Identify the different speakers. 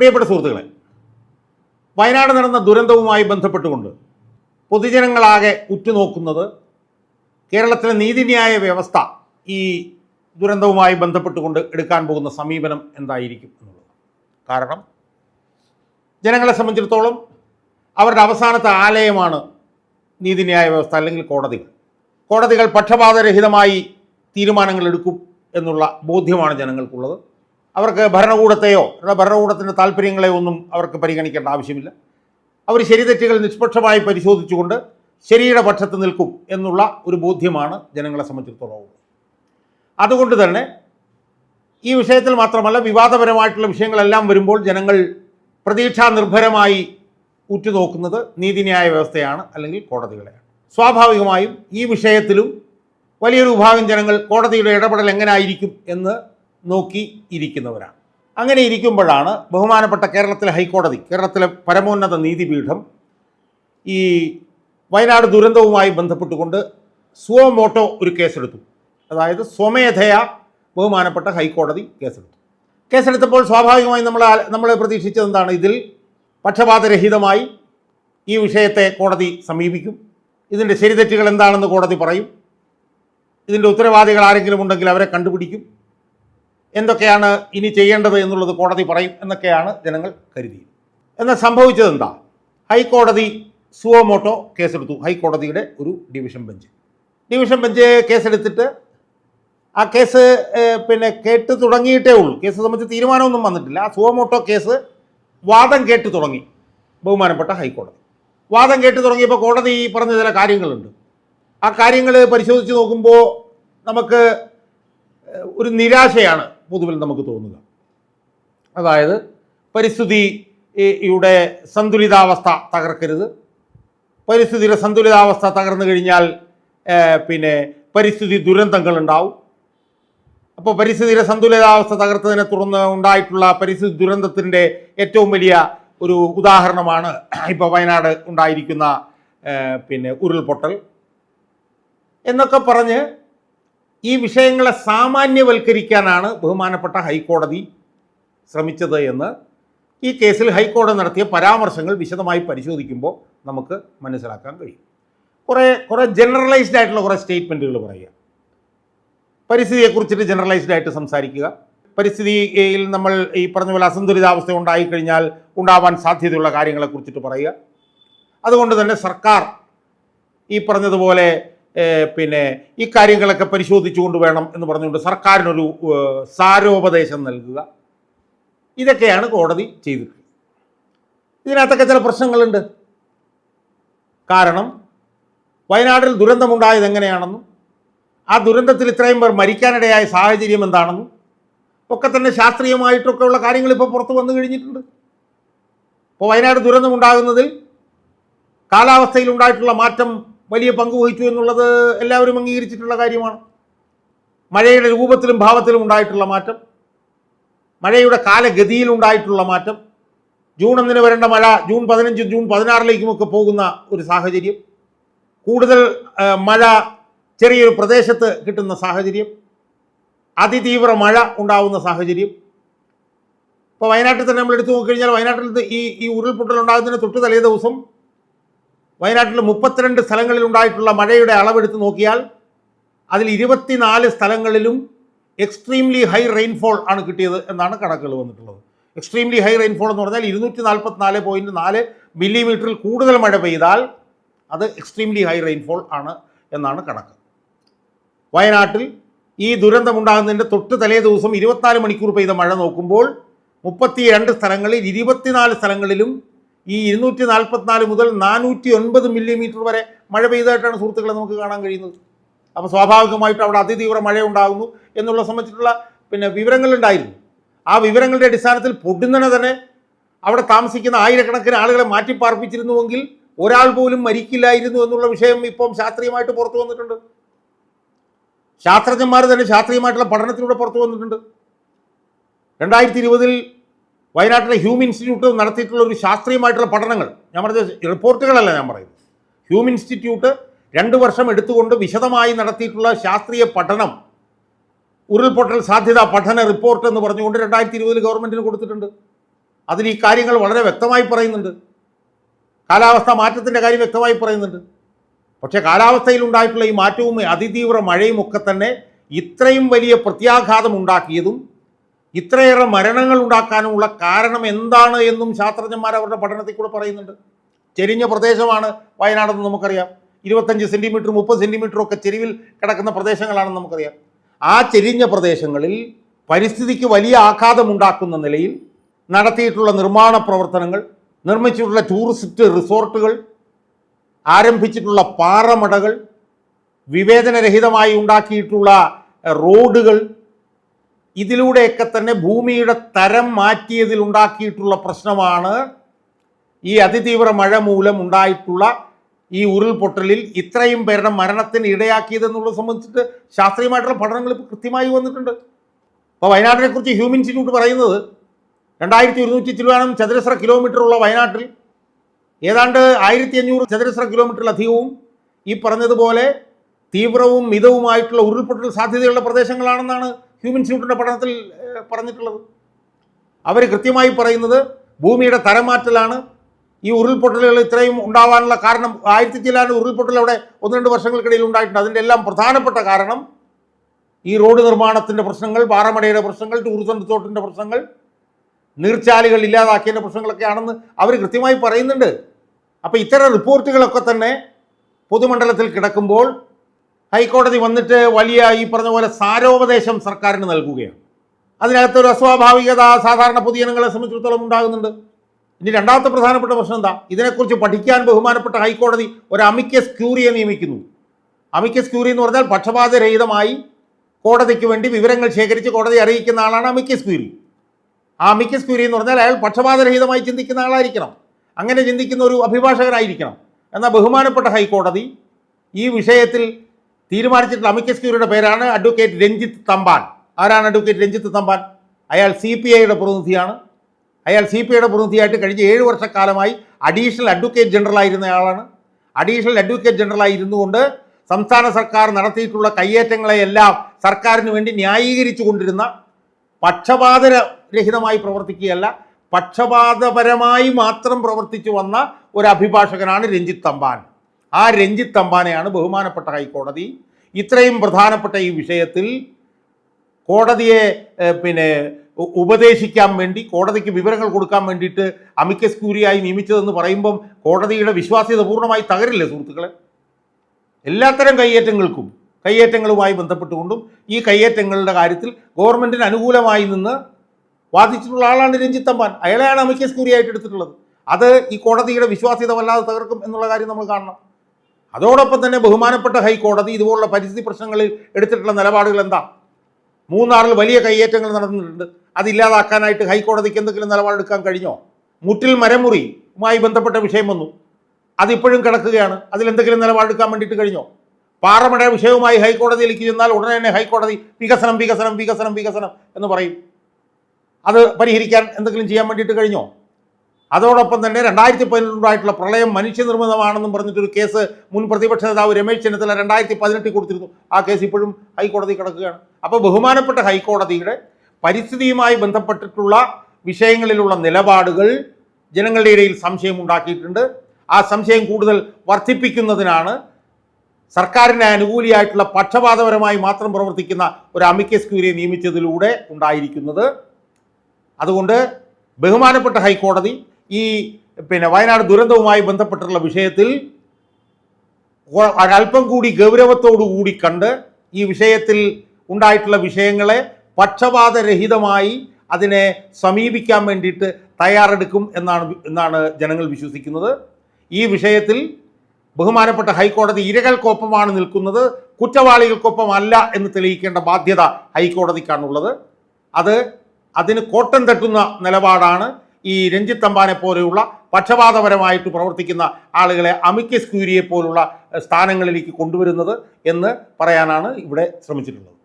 Speaker 1: പ്രിയപ്പെട്ട സുഹൃത്തുക്കളെ വയനാട് നടന്ന ദുരന്തവുമായി ബന്ധപ്പെട്ടുകൊണ്ട് പൊതുജനങ്ങളാകെ ഉറ്റുനോക്കുന്നത് കേരളത്തിലെ നീതിന്യായ വ്യവസ്ഥ ഈ ദുരന്തവുമായി ബന്ധപ്പെട്ടുകൊണ്ട് എടുക്കാൻ പോകുന്ന സമീപനം എന്തായിരിക്കും എന്നുള്ളത് കാരണം ജനങ്ങളെ സംബന്ധിച്ചിടത്തോളം അവരുടെ അവസാനത്തെ ആലയമാണ് നീതിന്യായ വ്യവസ്ഥ അല്ലെങ്കിൽ കോടതികൾ കോടതികൾ പക്ഷപാതരഹിതമായി തീരുമാനങ്ങൾ എടുക്കും എന്നുള്ള ബോധ്യമാണ് ജനങ്ങൾക്കുള്ളത് അവർക്ക് ഭരണകൂടത്തെയോ ഭരണകൂടത്തിൻ്റെ താല്പര്യങ്ങളെയോ ഒന്നും അവർക്ക് പരിഗണിക്കേണ്ട ആവശ്യമില്ല അവർ ശരി തെറ്റുകൾ നിഷ്പക്ഷമായി പരിശോധിച്ചുകൊണ്ട് ശരിയുടെ പക്ഷത്ത് നിൽക്കും എന്നുള്ള ഒരു ബോധ്യമാണ് ജനങ്ങളെ സംബന്ധിച്ചിടത്തോളം അതുകൊണ്ട് തന്നെ ഈ വിഷയത്തിൽ മാത്രമല്ല വിവാദപരമായിട്ടുള്ള വിഷയങ്ങളെല്ലാം വരുമ്പോൾ ജനങ്ങൾ പ്രതീക്ഷാ നിർഭരമായി ഉറ്റുനോക്കുന്നത് നീതിന്യായ വ്യവസ്ഥയാണ് അല്ലെങ്കിൽ കോടതികളെയാണ് സ്വാഭാവികമായും ഈ വിഷയത്തിലും വലിയൊരു വിഭാഗം ജനങ്ങൾ കോടതിയുടെ ഇടപെടൽ ആയിരിക്കും എന്ന് നോക്കി ഇരിക്കുന്നവരാണ് അങ്ങനെ ഇരിക്കുമ്പോഴാണ് ബഹുമാനപ്പെട്ട കേരളത്തിലെ ഹൈക്കോടതി കേരളത്തിലെ പരമോന്നത നീതിപീഠം ഈ വയനാട് ദുരന്തവുമായി ബന്ധപ്പെട്ടുകൊണ്ട് സുവമോട്ടോ ഒരു കേസെടുത്തു അതായത് സ്വമേധയാ ബഹുമാനപ്പെട്ട ഹൈക്കോടതി കേസെടുത്തു കേസെടുത്തപ്പോൾ സ്വാഭാവികമായി നമ്മൾ നമ്മൾ പ്രതീക്ഷിച്ചത് എന്താണ് ഇതിൽ പക്ഷപാതരഹിതമായി ഈ വിഷയത്തെ കോടതി സമീപിക്കും ഇതിൻ്റെ ശരിതെറ്റുകൾ എന്താണെന്ന് കോടതി പറയും ഇതിൻ്റെ ഉത്തരവാദികൾ ആരെങ്കിലും ഉണ്ടെങ്കിൽ അവരെ കണ്ടുപിടിക്കും എന്തൊക്കെയാണ് ഇനി ചെയ്യേണ്ടത് എന്നുള്ളത് കോടതി പറയും എന്നൊക്കെയാണ് ജനങ്ങൾ കരുതിയത് എന്നാൽ എന്താ ഹൈക്കോടതി സുവോമോട്ടോ കേസെടുത്തു ഹൈക്കോടതിയുടെ ഒരു ഡിവിഷൻ ബെഞ്ച് ഡിവിഷൻ ബെഞ്ച് കേസെടുത്തിട്ട് ആ കേസ് പിന്നെ കേട്ട് തുടങ്ങിയിട്ടേ ഉള്ളൂ കേസ് സംബന്ധിച്ച് തീരുമാനമൊന്നും വന്നിട്ടില്ല ആ സുവമോട്ടോ കേസ് വാദം കേട്ട് തുടങ്ങി ബഹുമാനപ്പെട്ട ഹൈക്കോടതി വാദം കേട്ട് തുടങ്ങിയപ്പോൾ കോടതി പറഞ്ഞ ചില കാര്യങ്ങളുണ്ട് ആ കാര്യങ്ങൾ പരിശോധിച്ച് നോക്കുമ്പോൾ നമുക്ക് ഒരു നിരാശയാണ് പൊതുവിൽ നമുക്ക് തോന്നുക അതായത് പരിസ്ഥിതിയുടെ സന്തുലിതാവസ്ഥ തകർക്കരുത് പരിസ്ഥിതിയുടെ സന്തുലിതാവസ്ഥ തകർന്നു കഴിഞ്ഞാൽ പിന്നെ പരിസ്ഥിതി ദുരന്തങ്ങൾ ഉണ്ടാവും അപ്പോൾ പരിസ്ഥിതിയുടെ സന്തുലിതാവസ്ഥ തകർത്തതിനെ തുടർന്ന് ഉണ്ടായിട്ടുള്ള പരിസ്ഥിതി ദുരന്തത്തിൻ്റെ ഏറ്റവും വലിയ ഒരു ഉദാഹരണമാണ് ഇപ്പോൾ വയനാട് ഉണ്ടായിരിക്കുന്ന പിന്നെ ഉരുൾപൊട്ടൽ എന്നൊക്കെ പറഞ്ഞ് ഈ വിഷയങ്ങളെ സാമാന്യവൽക്കരിക്കാനാണ് ബഹുമാനപ്പെട്ട ഹൈക്കോടതി ശ്രമിച്ചത് എന്ന് ഈ കേസിൽ ഹൈക്കോടതി നടത്തിയ പരാമർശങ്ങൾ വിശദമായി പരിശോധിക്കുമ്പോൾ നമുക്ക് മനസ്സിലാക്കാൻ കഴിയും കുറേ കുറേ ജനറലൈസ്ഡ് ആയിട്ടുള്ള കുറേ സ്റ്റേറ്റ്മെൻറ്റുകൾ പറയുക പരിസ്ഥിതിയെക്കുറിച്ചിട്ട് ജനറലൈസ്ഡ് ആയിട്ട് സംസാരിക്കുക പരിസ്ഥിതിയിൽ നമ്മൾ ഈ പറഞ്ഞ പോലെ അസന്തുലിതാവസ്ഥ ഉണ്ടായിക്കഴിഞ്ഞാൽ ഉണ്ടാവാൻ സാധ്യതയുള്ള കാര്യങ്ങളെക്കുറിച്ചിട്ട് പറയുക അതുകൊണ്ട് തന്നെ സർക്കാർ ഈ പറഞ്ഞതുപോലെ പിന്നെ ഈ കാര്യങ്ങളൊക്കെ പരിശോധിച്ചുകൊണ്ട് വേണം എന്ന് പറഞ്ഞുകൊണ്ട് സർക്കാരിനൊരു സാരോപദേശം നൽകുക ഇതൊക്കെയാണ് കോടതി ചെയ്തിട്ടുള്ളത് ഇതിനകത്തൊക്കെ ചില പ്രശ്നങ്ങളുണ്ട് കാരണം വയനാട്ടിൽ ദുരന്തമുണ്ടായത് എങ്ങനെയാണെന്നും ആ ദുരന്തത്തിൽ ഇത്രയും പേർ മരിക്കാനിടയായ സാഹചര്യം എന്താണെന്നും ഒക്കെ തന്നെ ശാസ്ത്രീയമായിട്ടൊക്കെ ഉള്ള കാര്യങ്ങൾ ഇപ്പോൾ പുറത്തു വന്നു കഴിഞ്ഞിട്ടുണ്ട് ഇപ്പോൾ വയനാട് ദുരന്തമുണ്ടാകുന്നതിൽ കാലാവസ്ഥയിൽ ഉണ്ടായിട്ടുള്ള മാറ്റം വലിയ പങ്ക് വഹിച്ചു എന്നുള്ളത് എല്ലാവരും അംഗീകരിച്ചിട്ടുള്ള കാര്യമാണ് മഴയുടെ രൂപത്തിലും ഭാവത്തിലും ഉണ്ടായിട്ടുള്ള മാറ്റം മഴയുടെ കാലഗതിയിൽ ഉണ്ടായിട്ടുള്ള മാറ്റം ജൂൺ ഒന്നിന് വരേണ്ട മഴ ജൂൺ പതിനഞ്ചും ജൂൺ പതിനാറിലേക്കുമൊക്കെ പോകുന്ന ഒരു സാഹചര്യം കൂടുതൽ മഴ ചെറിയൊരു പ്രദേശത്ത് കിട്ടുന്ന സാഹചര്യം അതിതീവ്ര മഴ ഉണ്ടാവുന്ന സാഹചര്യം ഇപ്പോൾ വയനാട്ടിൽ തന്നെ നമ്മൾ എടുത്തു നോക്കിക്കഴിഞ്ഞാൽ വയനാട്ടിൽ ഈ ഈ ഉരുൾപൊട്ടൽ ഉണ്ടാകുന്നതിന് തൊട്ട് തലേ ദിവസം വയനാട്ടിൽ മുപ്പത്തിരണ്ട് സ്ഥലങ്ങളിൽ ഉണ്ടായിട്ടുള്ള മഴയുടെ അളവെടുത്ത് നോക്കിയാൽ അതിൽ ഇരുപത്തിനാല് സ്ഥലങ്ങളിലും എക്സ്ട്രീംലി ഹൈ റെയിൻഫോൾ ആണ് കിട്ടിയത് എന്നാണ് കണക്കുകൾ വന്നിട്ടുള്ളത് എക്സ്ട്രീംലി ഹൈ റെയിൻഫോൾ എന്ന് പറഞ്ഞാൽ ഇരുന്നൂറ്റി നാൽപ്പത്തിനാല് പോയിൻറ്റ് നാല് മില്ലിമീറ്ററിൽ കൂടുതൽ മഴ പെയ്താൽ അത് എക്സ്ട്രീംലി ഹൈ റെയിൻഫോൾ ആണ് എന്നാണ് കണക്ക് വയനാട്ടിൽ ഈ ദുരന്തമുണ്ടാകുന്നതിൻ്റെ തൊട്ട് തലേ ദിവസം ഇരുപത്തിനാല് മണിക്കൂർ പെയ്ത മഴ നോക്കുമ്പോൾ രണ്ട് സ്ഥലങ്ങളിൽ ഇരുപത്തിനാല് സ്ഥലങ്ങളിലും ഈ ഇരുന്നൂറ്റി നാൽപ്പത്തിനാല് മുതൽ നാനൂറ്റി ഒൻപത് മില്ലിമീറ്റർ വരെ മഴ പെയ്തതായിട്ടാണ് സുഹൃത്തുക്കളെ നമുക്ക് കാണാൻ കഴിയുന്നത് അപ്പോൾ സ്വാഭാവികമായിട്ട് അവിടെ അതിതീവ്ര മഴ ഉണ്ടാകുന്നു എന്നുള്ള സംബന്ധിച്ചിട്ടുള്ള പിന്നെ വിവരങ്ങളുണ്ടായിരുന്നു ആ വിവരങ്ങളുടെ അടിസ്ഥാനത്തിൽ പൊടുന്നനെ തന്നെ അവിടെ താമസിക്കുന്ന ആയിരക്കണക്കിന് ആളുകളെ മാറ്റിപ്പാർപ്പിച്ചിരുന്നുവെങ്കിൽ ഒരാൾ പോലും മരിക്കില്ലായിരുന്നു എന്നുള്ള വിഷയം ഇപ്പം ശാസ്ത്രീയമായിട്ട് പുറത്തു വന്നിട്ടുണ്ട് ശാസ്ത്രജ്ഞന്മാർ തന്നെ ശാസ്ത്രീയമായിട്ടുള്ള പഠനത്തിലൂടെ പുറത്തു വന്നിട്ടുണ്ട് രണ്ടായിരത്തി ഇരുപതിൽ വയനാട്ടിലെ ഹ്യൂമൻ ഇൻസ്റ്റിറ്റ്യൂട്ട് നടത്തിയിട്ടുള്ള ഒരു ശാസ്ത്രീയമായിട്ടുള്ള പഠനങ്ങൾ ഞാൻ പറഞ്ഞത് റിപ്പോർട്ടുകളല്ല ഞാൻ പറയുന്നത് ഹ്യൂമൻ ഇൻസ്റ്റിറ്റ്യൂട്ട് രണ്ട് വർഷം എടുത്തുകൊണ്ട് വിശദമായി നടത്തിയിട്ടുള്ള ശാസ്ത്രീയ പഠനം ഉരുൾപൊട്ടൽ സാധ്യത പഠന റിപ്പോർട്ട് എന്ന് പറഞ്ഞുകൊണ്ട് രണ്ടായിരത്തി ഇരുപതിൽ ഗവൺമെൻറ്റിന് കൊടുത്തിട്ടുണ്ട് അതിൽ ഈ കാര്യങ്ങൾ വളരെ വ്യക്തമായി പറയുന്നുണ്ട് കാലാവസ്ഥ മാറ്റത്തിൻ്റെ കാര്യം വ്യക്തമായി പറയുന്നുണ്ട് പക്ഷേ കാലാവസ്ഥയിൽ ഉണ്ടായിട്ടുള്ള ഈ മാറ്റവും അതിതീവ്ര മഴയും ഒക്കെ തന്നെ ഇത്രയും വലിയ പ്രത്യാഘാതം ഉണ്ടാക്കിയതും ഇത്രയേറെ മരണങ്ങൾ ഉണ്ടാക്കാനുമുള്ള കാരണം എന്താണ് എന്നും ശാസ്ത്രജ്ഞന്മാർ അവരുടെ പഠനത്തിൽ കൂടെ പറയുന്നുണ്ട് ചെരിഞ്ഞ പ്രദേശമാണ് വയനാടെന്ന് നമുക്കറിയാം ഇരുപത്തഞ്ച് സെൻറ്റിമീറ്റർ മുപ്പത് സെൻറ്റിമീറ്റർ ഒക്കെ ചെരിവിൽ കിടക്കുന്ന പ്രദേശങ്ങളാണെന്ന് നമുക്കറിയാം ആ ചെരിഞ്ഞ പ്രദേശങ്ങളിൽ പരിസ്ഥിതിക്ക് വലിയ ആഘാതമുണ്ടാക്കുന്ന നിലയിൽ നടത്തിയിട്ടുള്ള നിർമ്മാണ പ്രവർത്തനങ്ങൾ നിർമ്മിച്ചിട്ടുള്ള ടൂറിസ്റ്റ് റിസോർട്ടുകൾ ആരംഭിച്ചിട്ടുള്ള പാറമടകൾ വിവേചനരഹിതമായി ഉണ്ടാക്കിയിട്ടുള്ള റോഡുകൾ ഇതിലൂടെയൊക്കെ തന്നെ ഭൂമിയുടെ തരം മാറ്റിയതിൽ ഉണ്ടാക്കിയിട്ടുള്ള പ്രശ്നമാണ് ഈ അതിതീവ്ര മഴ മൂലം ഉണ്ടായിട്ടുള്ള ഈ ഉരുൾപൊട്ടലിൽ ഇത്രയും പേരുടെ മരണത്തിന് ഇടയാക്കിയതെന്നുള്ളത് സംബന്ധിച്ചിട്ട് ശാസ്ത്രീയമായിട്ടുള്ള പഠനങ്ങൾ ഇപ്പോൾ കൃത്യമായി വന്നിട്ടുണ്ട് അപ്പോൾ കുറിച്ച് ഹ്യൂമൻ ഇൻസ്റ്റിറ്റ്യൂട്ട് പറയുന്നത് രണ്ടായിരത്തി ഒരുന്നൂറ്റി ചിലവാനം ചതുരശ്ര കിലോമീറ്ററുള്ള വയനാട്ടിൽ ഏതാണ്ട് ആയിരത്തി അഞ്ഞൂറ് ചതുരശ്ര കിലോമീറ്ററിലധികവും ഈ പറഞ്ഞതുപോലെ തീവ്രവും മിതവുമായിട്ടുള്ള ഉരുൾപൊട്ടൽ സാധ്യതയുള്ള പ്രദേശങ്ങളാണെന്നാണ് ഹ്യൂമൻ സ്യൂട്ടിൻ്റെ പഠനത്തിൽ പറഞ്ഞിട്ടുള്ളത് അവർ കൃത്യമായി പറയുന്നത് ഭൂമിയുടെ തരമാറ്റലാണ് ഈ ഉരുൾപൊട്ടലുകൾ ഇത്രയും ഉണ്ടാവാനുള്ള കാരണം ആയിരത്തി ചിലാണ് ഉരുൾപൊട്ടൽ അവിടെ ഒന്ന് രണ്ട് വർഷങ്ങൾക്കിടയിൽ ഉണ്ടായിട്ടുണ്ട് അതിൻ്റെ എല്ലാം പ്രധാനപ്പെട്ട കാരണം ഈ റോഡ് നിർമ്മാണത്തിൻ്റെ പ്രശ്നങ്ങൾ പാറമടയുടെ പ്രശ്നങ്ങൾ ടൂറിസം റിസോർട്ടിൻ്റെ പ്രശ്നങ്ങൾ നീർച്ചാലുകൾ ഇല്ലാതാക്കിയതിൻ്റെ പ്രശ്നങ്ങളൊക്കെയാണെന്ന് അവർ കൃത്യമായി പറയുന്നുണ്ട് അപ്പോൾ ഇത്തരം റിപ്പോർട്ടുകളൊക്കെ തന്നെ പൊതുമണ്ഡലത്തിൽ കിടക്കുമ്പോൾ ഹൈക്കോടതി വന്നിട്ട് വലിയ ഈ പറഞ്ഞ പോലെ സാരോപദേശം സർക്കാരിന് നൽകുകയാണ് അതിനകത്തൊരു അസ്വാഭാവികത സാധാരണ പൊതുജനങ്ങളെ സംബന്ധിച്ചിടത്തോളം ഉണ്ടാകുന്നുണ്ട് ഇനി രണ്ടാമത്തെ പ്രധാനപ്പെട്ട പ്രശ്നം എന്താ ഇതിനെക്കുറിച്ച് പഠിക്കാൻ ബഹുമാനപ്പെട്ട ഹൈക്കോടതി ഒരു അമിക്കസ് ക്യൂറിയെ നിയമിക്കുന്നു അമിക്കസ് ക്യൂറി എന്ന് പറഞ്ഞാൽ പക്ഷപാതരഹിതമായി കോടതിക്ക് വേണ്ടി വിവരങ്ങൾ ശേഖരിച്ച് കോടതി അറിയിക്കുന്ന ആളാണ് അമിക്കസ് ക്യൂരി ആ അമിക്കസ് ക്യൂരി എന്ന് പറഞ്ഞാൽ അയാൾ പക്ഷപാതരഹിതമായി ചിന്തിക്കുന്ന ആളായിരിക്കണം അങ്ങനെ ചിന്തിക്കുന്ന ഒരു അഭിഭാഷകനായിരിക്കണം എന്നാൽ ബഹുമാനപ്പെട്ട ഹൈക്കോടതി ഈ വിഷയത്തിൽ തീരുമാനിച്ചിട്ടുള്ള അമിക്കസ് ക്യൂറിയുടെ പേരാണ് അഡ്വക്കേറ്റ് രഞ്ജിത്ത് തമ്പാൻ ആരാണ് അഡ്വക്കേറ്റ് രഞ്ജിത്ത് തമ്പാൻ അയാൾ സി പി ഐയുടെ പ്രതിനിധിയാണ് അയാൾ സി പി ഐയുടെ പ്രതിനിധിയായിട്ട് കഴിഞ്ഞ ഏഴ് വർഷക്കാലമായി അഡീഷണൽ അഡ്വക്കേറ്റ് ജനറലായിരുന്ന ആളാണ് അഡീഷണൽ അഡ്വക്കേറ്റ് ജനറലായി ഇരുന്നുകൊണ്ട് സംസ്ഥാന സർക്കാർ നടത്തിയിട്ടുള്ള കയ്യേറ്റങ്ങളെയെല്ലാം സർക്കാരിന് വേണ്ടി ന്യായീകരിച്ചു കൊണ്ടിരുന്ന പക്ഷപാതരഹിതമായി പ്രവർത്തിക്കുകയല്ല പക്ഷപാതപരമായി മാത്രം പ്രവർത്തിച്ചു വന്ന ഒരു അഭിഭാഷകനാണ് രഞ്ജിത്ത് തമ്പാൻ ആ രഞ്ജിത്ത് തമ്പാനെയാണ് ബഹുമാനപ്പെട്ട ഹൈക്കോടതി ഇത്രയും പ്രധാനപ്പെട്ട ഈ വിഷയത്തിൽ കോടതിയെ പിന്നെ ഉപദേശിക്കാൻ വേണ്ടി കോടതിക്ക് വിവരങ്ങൾ കൊടുക്കാൻ വേണ്ടിയിട്ട് അമിക്കസ് ക്യൂരിയായി നിയമിച്ചതെന്ന് പറയുമ്പം കോടതിയുടെ വിശ്വാസ്യത പൂർണ്ണമായി തകരില്ലേ സുഹൃത്തുക്കളെ എല്ലാത്തരം കയ്യേറ്റങ്ങൾക്കും കയ്യേറ്റങ്ങളുമായി ബന്ധപ്പെട്ടുകൊണ്ടും ഈ കയ്യേറ്റങ്ങളുടെ കാര്യത്തിൽ ഗവൺമെൻറ്റിന് അനുകൂലമായി നിന്ന് വാദിച്ചിട്ടുള്ള ആളാണ് രഞ്ജിത്ത് അമ്പാൻ അയാളെയാണ് അമിക്കസ് ക്യൂരിയായിട്ട് എടുത്തിട്ടുള്ളത് അത് ഈ കോടതിയുടെ വിശ്വാസ്യത വല്ലാതെ തകർക്കും എന്നുള്ള കാര്യം നമ്മൾ കാണണം അതോടൊപ്പം തന്നെ ബഹുമാനപ്പെട്ട ഹൈക്കോടതി ഇതുപോലുള്ള പരിസ്ഥിതി പ്രശ്നങ്ങളിൽ എടുത്തിട്ടുള്ള നിലപാടുകൾ എന്താ മൂന്നാറിൽ വലിയ കയ്യേറ്റങ്ങൾ നടന്നിട്ടുണ്ട് അതില്ലാതാക്കാനായിട്ട് ഹൈക്കോടതിക്ക് എന്തെങ്കിലും നിലപാടെടുക്കാൻ കഴിഞ്ഞോ മുട്ടിൽ മരമുറിയുമായി ബന്ധപ്പെട്ട വിഷയം വന്നു അതിപ്പോഴും കിടക്കുകയാണ് അതിലെന്തെങ്കിലും നിലപാടെടുക്കാൻ വേണ്ടിയിട്ട് കഴിഞ്ഞോ പാറമട വിഷയവുമായി ഹൈക്കോടതിയിലേക്ക് ചെന്നാൽ ഉടനെ തന്നെ ഹൈക്കോടതി വികസനം വികസനം വികസനം വികസനം എന്ന് പറയും അത് പരിഹരിക്കാൻ എന്തെങ്കിലും ചെയ്യാൻ വേണ്ടിയിട്ട് കഴിഞ്ഞോ അതോടൊപ്പം തന്നെ രണ്ടായിരത്തി പതിനെട്ടുണ്ടായിട്ടുള്ള പ്രളയം മനുഷ്യനിർമ്മിതമാണെന്നും പറഞ്ഞിട്ടൊരു കേസ് മുൻ പ്രതിപക്ഷ നേതാവ് രമേശ് ചെന്നിത്തല രണ്ടായിരത്തി പതിനെട്ടിൽ കൊടുത്തിരുന്നു ആ കേസ് ഇപ്പോഴും ഹൈക്കോടതി കിടക്കുകയാണ് അപ്പോൾ ബഹുമാനപ്പെട്ട ഹൈക്കോടതിയുടെ പരിസ്ഥിതിയുമായി ബന്ധപ്പെട്ടിട്ടുള്ള വിഷയങ്ങളിലുള്ള നിലപാടുകൾ ജനങ്ങളുടെ ഇടയിൽ സംശയം ഉണ്ടാക്കിയിട്ടുണ്ട് ആ സംശയം കൂടുതൽ വർദ്ധിപ്പിക്കുന്നതിനാണ് സർക്കാരിനെ അനുകൂലിയായിട്ടുള്ള പക്ഷപാതപരമായി മാത്രം പ്രവർത്തിക്കുന്ന ഒരു അമിക്കസ് ക്യൂരിയെ നിയമിച്ചതിലൂടെ ഉണ്ടായിരിക്കുന്നത് അതുകൊണ്ട് ബഹുമാനപ്പെട്ട ഹൈക്കോടതി ഈ പിന്നെ വയനാട് ദുരന്തവുമായി ബന്ധപ്പെട്ടുള്ള വിഷയത്തിൽ അല്പം കൂടി ഗൗരവത്തോടു കൂടി കണ്ട് ഈ വിഷയത്തിൽ ഉണ്ടായിട്ടുള്ള വിഷയങ്ങളെ പക്ഷപാതരഹിതമായി അതിനെ സമീപിക്കാൻ വേണ്ടിയിട്ട് തയ്യാറെടുക്കും എന്നാണ് എന്നാണ് ജനങ്ങൾ വിശ്വസിക്കുന്നത് ഈ വിഷയത്തിൽ ബഹുമാനപ്പെട്ട ഹൈക്കോടതി ഇരകൾക്കൊപ്പമാണ് നിൽക്കുന്നത് അല്ല എന്ന് തെളിയിക്കേണ്ട ബാധ്യത ഹൈക്കോടതിക്കാണുള്ളത് അത് അതിന് കോട്ടം തട്ടുന്ന നിലപാടാണ് ഈ രഞ്ജിത്ത് തമ്പാനെ പോലെയുള്ള പക്ഷപാതപരമായിട്ട് പ്രവർത്തിക്കുന്ന ആളുകളെ അമിക്കസ് ക്യൂരിയെ പോലുള്ള സ്ഥാനങ്ങളിലേക്ക് കൊണ്ടുവരുന്നത് എന്ന് പറയാനാണ് ഇവിടെ ശ്രമിച്ചിട്ടുള്ളത്